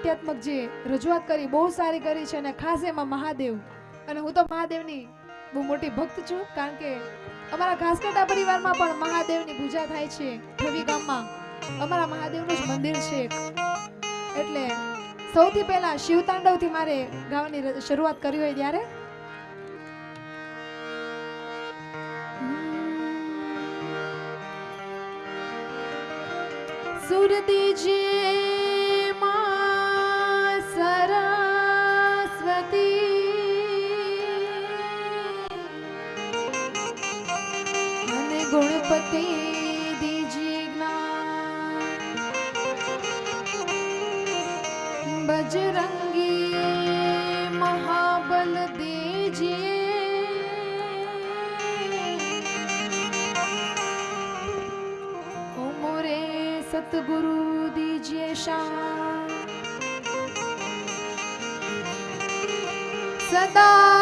નાટ્યાત્મક જે રજૂઆત કરી, બહુ સારી કરી છે અને ખાસ એમાં મહાદેવ. અને હું તો મહાદેવની બહુ મોટી ભક્ત છું, કારણ કે અમારા ઘાસકાટા પરિવારમાં પણ મહાદેવની પૂજા થાય છે ધવી ગામમાં. અમારા મહાદેવનું જ મંદિર છે એટલે સૌથી પહેલા શિવ તાંડવથી મારે ગાવાની શરૂઆત કરી હોય ત્યારે. સુર દીજે બજરંગી મહાબલ દેજે. ઉમરે સતગુરુ દીજે શામ સદા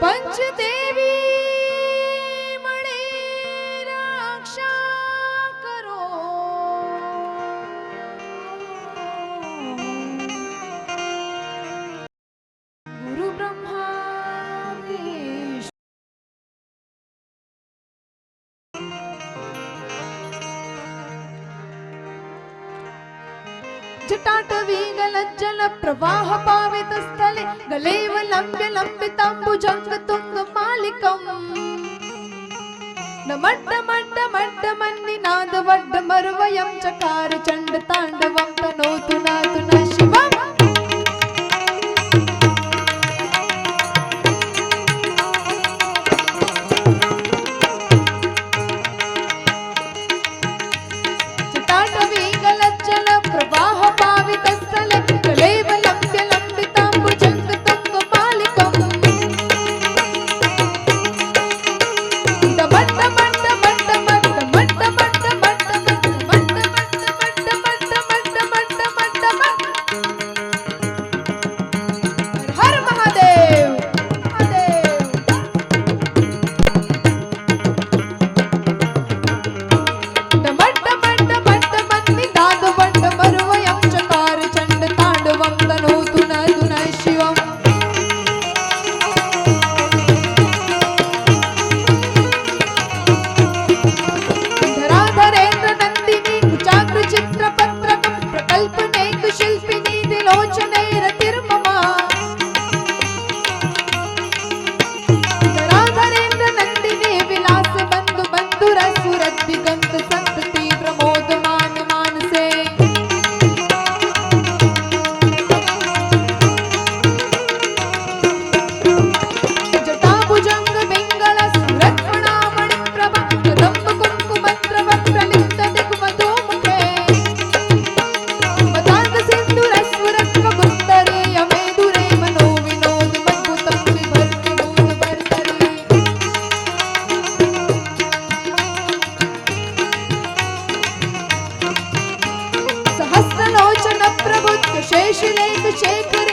પંચદેવી જટાટવીન લજ્જલ પ્રવાહ પાવિત સ્થલે ગલૈવ લંબ્ય લંબિતાંબુજંગ તુંગ માલિકમ નમટ્ટ મટ્ટ મટ્ટ મન્નિનાદ વડ્ડ મરવયં ચકાર ચંડ તાંડવં તનોતુ નાદ शेष लेख शेखर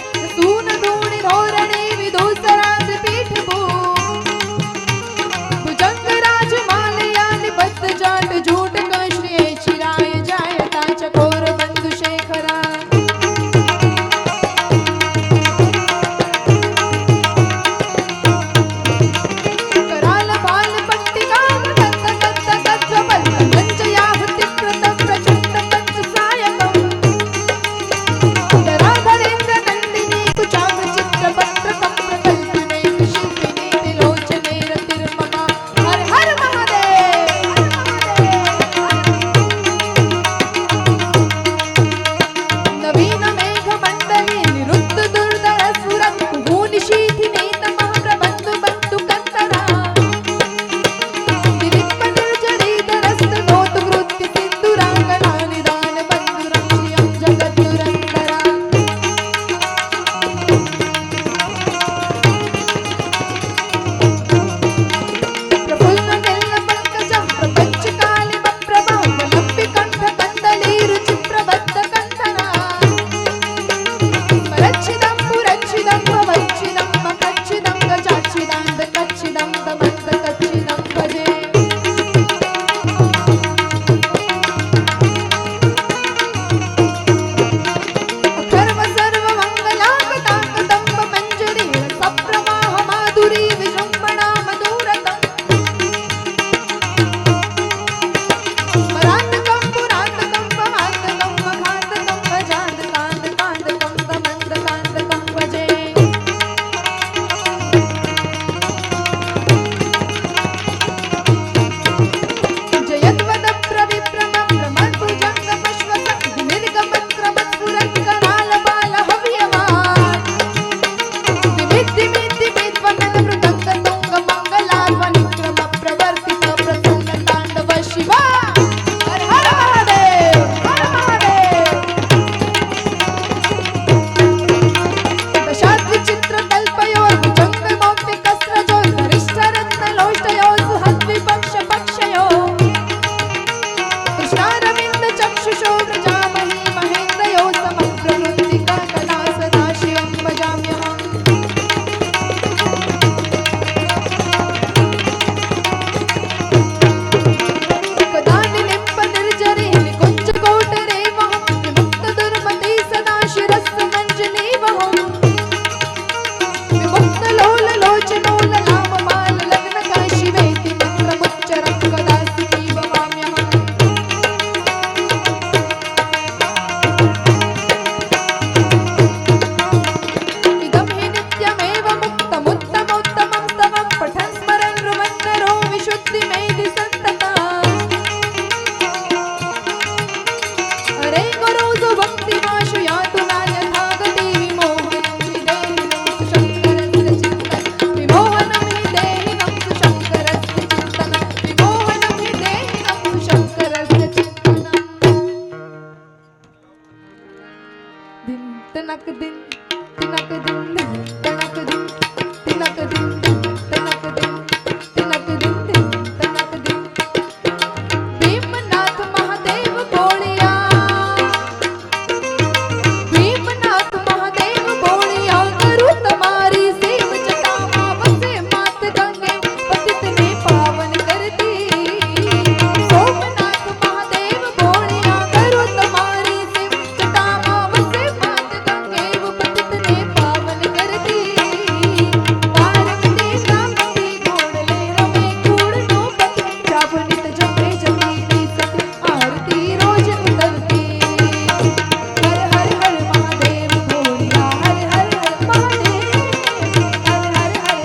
विष्णु